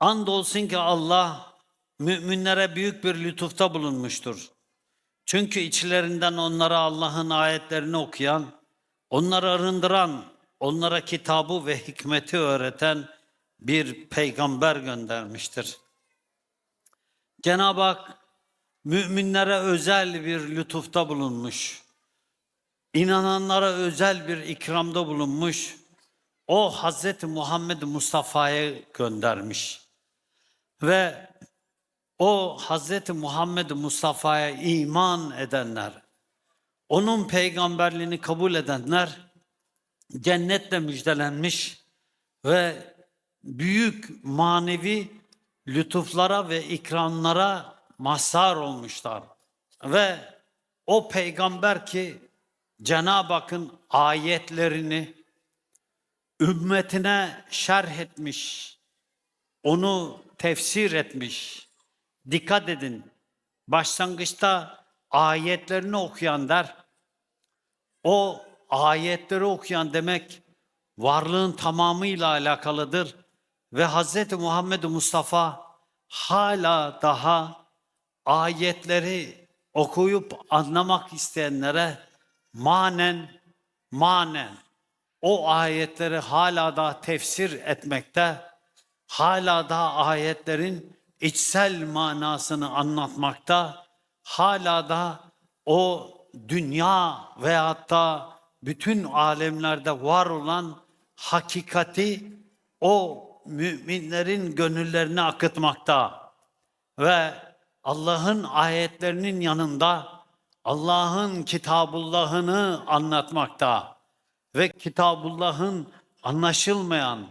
Andolsun ki Allah müminlere büyük bir lütufta bulunmuştur. Çünkü içlerinden onlara Allah'ın ayetlerini okuyan, onları arındıran, onlara kitabı ve hikmeti öğreten bir peygamber göndermiştir. Cenab-ı Hak müminlere özel bir lütufta bulunmuş. İnananlara özel bir ikramda bulunmuş. O Hazreti Muhammed Mustafa'yı göndermiş. Ve o Hazreti Muhammed Mustafa'ya iman edenler, onun peygamberliğini kabul edenler cennetle müjdelenmiş ve büyük manevi lütuflara ve ikramlara mazhar olmuşlar. Ve o peygamber ki Cenab-ı Hakk'ın ayetlerini ümmetine şerh etmiş, onu tefsir etmiş. Dikkat edin, başlangıçta ayetlerini okuyan der, o ayetleri okuyan demek varlığın tamamıyla alakalıdır ve Hz. Muhammed Mustafa hala daha ayetleri okuyup anlamak isteyenlere manen manen o ayetleri hala da tefsir etmekte, hala da ayetlerin içsel manasını anlatmakta, hala da o dünya veyahut da bütün alemlerde var olan hakikati o müminlerin gönüllerine akıtmakta. Ve Allah'ın ayetlerinin yanında Allah'ın kitabullahını anlatmakta. Ve kitabullahın anlaşılmayan,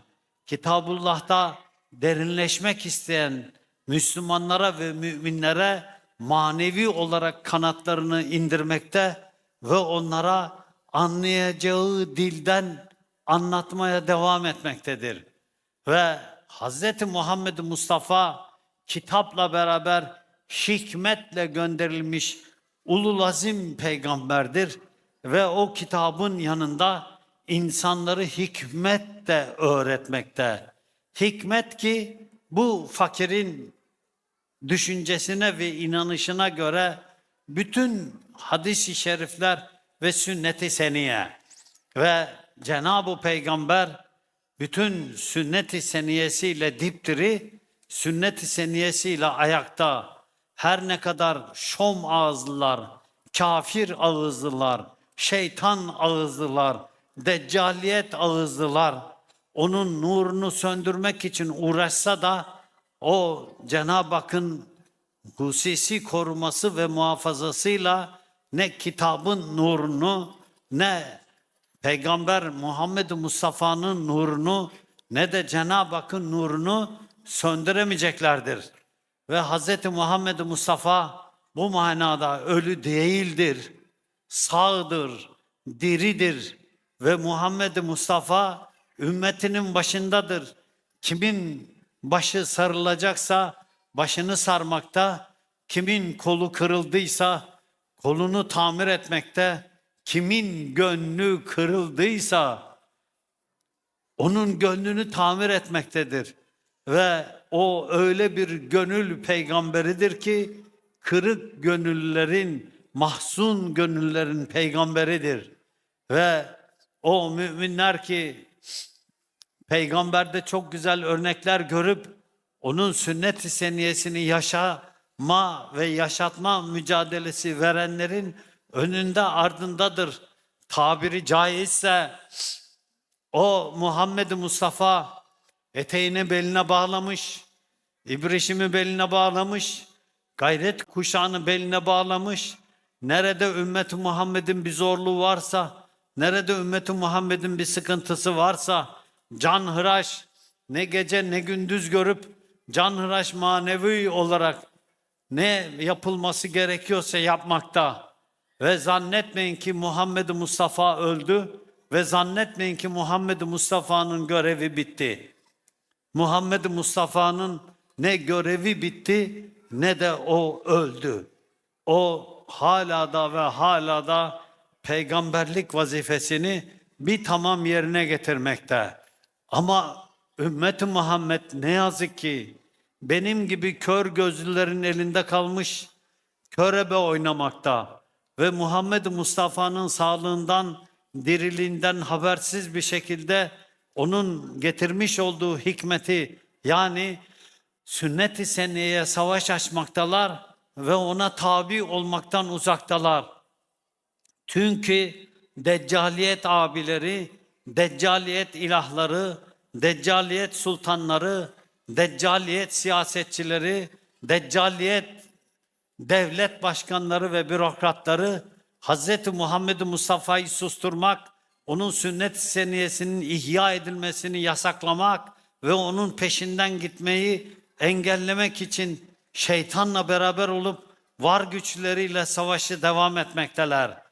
kitabullah'ta derinleşmek isteyen Müslümanlara ve müminlere manevi olarak kanatlarını indirmekte ve onlara anlayacağı dilden anlatmaya devam etmektedir. Ve Hz. Muhammed Mustafa kitapla beraber hikmetle gönderilmiş ulul azim peygamberdir ve o kitabın yanında insanları hikmet de öğretmekte. Hikmet ki bu fakirin düşüncesine ve inanışına göre bütün hadis-i şerifler ve sünnet-i seniye ve Cenab-ı Peygamber bütün sünnet-i seniyesiyle dipdiri, sünnet-i seniyesiyle ayakta her ne kadar şom ağızlılar, kafir ağızlılar, şeytan ağızlılar, deccaliyet ağızlılar onun nurunu söndürmek için uğraşsa da o Cenab-ı Hakk'ın hususi koruması ve muhafazasıyla ne kitabın nurunu ne Peygamber Muhammed Mustafa'nın nurunu ne de Cenab-ı Hakk'ın nurunu söndüremeyeceklerdir. Ve Hz. Muhammed Mustafa bu manada ölü değildir, sağdır, diridir ve Muhammed Mustafa ümmetinin başındadır. Kimin başı sarılacaksa başını sarmakta, kimin kolu kırıldıysa kolunu tamir etmekte, kimin gönlü kırıldıysa onun gönlünü tamir etmektedir. Ve o öyle bir gönül peygamberidir ki kırık gönüllerin, mahzun gönüllerin peygamberidir. Ve o müminler ki peygamberde çok güzel örnekler görüp onun sünnet-i seniyesini yaşama ve yaşatma mücadelesi verenlerin önünde ardındadır. Tabiri caizse o Muhammed Mustafa eteğini beline bağlamış, ibrişimi beline bağlamış, gayret kuşağını beline bağlamış. Nerede ümmeti Muhammed'in bir zorluğu varsa, nerede ümmeti Muhammed'in bir sıkıntısı varsa, can hıraş, ne gece ne gündüz görüp, can hıraş manevi olarak ne yapılması gerekiyorsa yapmakta. Ve zannetmeyin ki Muhammed Mustafa öldü ve zannetmeyin ki Muhammed Mustafa'nın görevi bitti. Muhammed Mustafa'nın ne görevi bitti ne de o öldü. O hala da ve hala da peygamberlik vazifesini bir tamam yerine getirmekte. Ama ümmeti Muhammed ne yazık ki benim gibi kör gözlülerin elinde kalmış körebe oynamakta ve Muhammed Mustafa'nın sağlığından, diriliğinden habersiz bir şekilde onun getirmiş olduğu hikmeti yani sünnet-i seniyeye savaş açmaktalar ve ona tabi olmaktan uzaktalar. Çünkü deccaliyet abileri, deccaliyet ilahları, deccaliyet sultanları, deccaliyet siyasetçileri, deccaliyet devlet başkanları ve bürokratları Hz. Muhammed Mustafa'yı susturmak, onun sünnet seniyesinin ihya edilmesini yasaklamak ve onun peşinden gitmeyi engellemek için şeytanla beraber olup var güçleriyle savaşı devam etmekteler.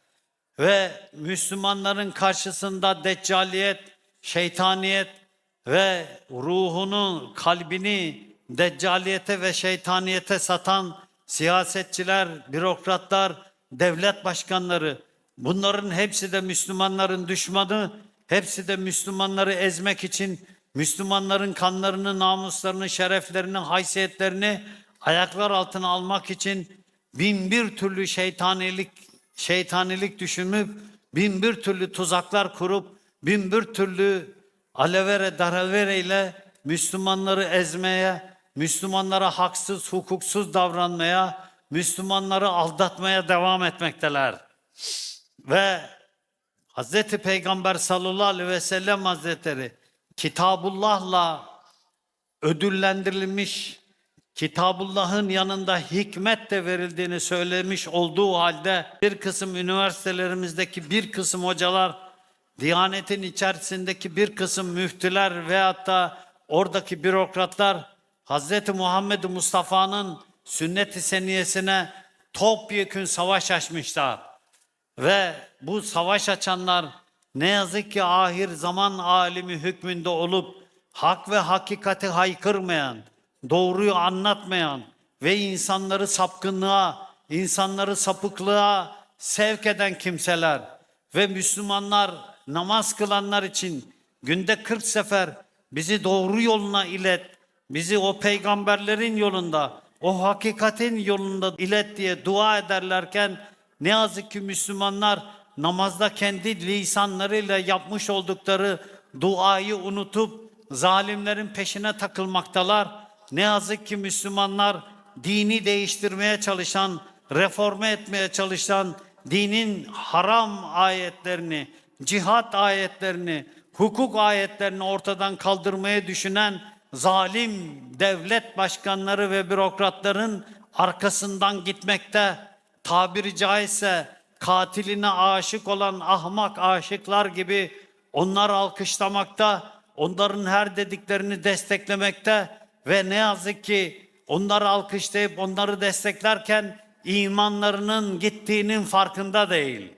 Ve Müslümanların karşısında deccaliyet, şeytaniyet ve ruhunu, kalbini deccaliyete ve şeytaniyete satan siyasetçiler, bürokratlar, devlet başkanları bunların hepsi de Müslümanların düşmanı, hepsi de Müslümanları ezmek için Müslümanların kanlarını, namuslarını, şereflerini, haysiyetlerini ayaklar altına almak için bin bir türlü şeytanilik şeytanilik düşünüp bin bir türlü tuzaklar kurup bin bir türlü alevere daravere ile Müslümanları ezmeye, Müslümanlara haksız, hukuksuz davranmaya, Müslümanları aldatmaya devam etmekteler. Ve Hz. Peygamber sallallahu aleyhi ve sellem hazretleri Kitabullah'la ödüllendirilmiş, Kitabullah'ın yanında hikmet de verildiğini söylemiş olduğu halde bir kısım üniversitelerimizdeki bir kısım hocalar, Diyanetin içerisindeki bir kısım müftüler veyahut da oradaki bürokratlar Hz. Muhammed Mustafa'nın sünnet-i seniyesine topyekün savaş açmışlar. Ve bu savaş açanlar ne yazık ki ahir zaman alimi hükmünde olup hak ve hakikati haykırmayan, doğruyu anlatmayan ve insanları sapkınlığa, insanları sapıklığa sevk eden kimseler ve Müslümanlar namaz kılanlar için günde 40 sefer bizi doğru yoluna ilet, bizi o peygamberlerin yolunda, o hakikatin yolunda ilet diye dua ederlerken ne yazık ki Müslümanlar namazda kendi lisanlarıyla yapmış oldukları duayı unutup zalimlerin peşine takılmaktalar. Ne yazık ki Müslümanlar dini değiştirmeye çalışan, reforme etmeye çalışan dinin haram ayetlerini, cihat ayetlerini, hukuk ayetlerini ortadan kaldırmaya düşünen zalim devlet başkanları ve bürokratların arkasından gitmekte. Tabiri caizse katiline aşık olan ahmak aşıklar gibi onlar alkışlamakta, onların her dediklerini desteklemekte ve ne yazık ki onları alkışlayıp onları desteklerken imanlarının gittiğinin farkında değil.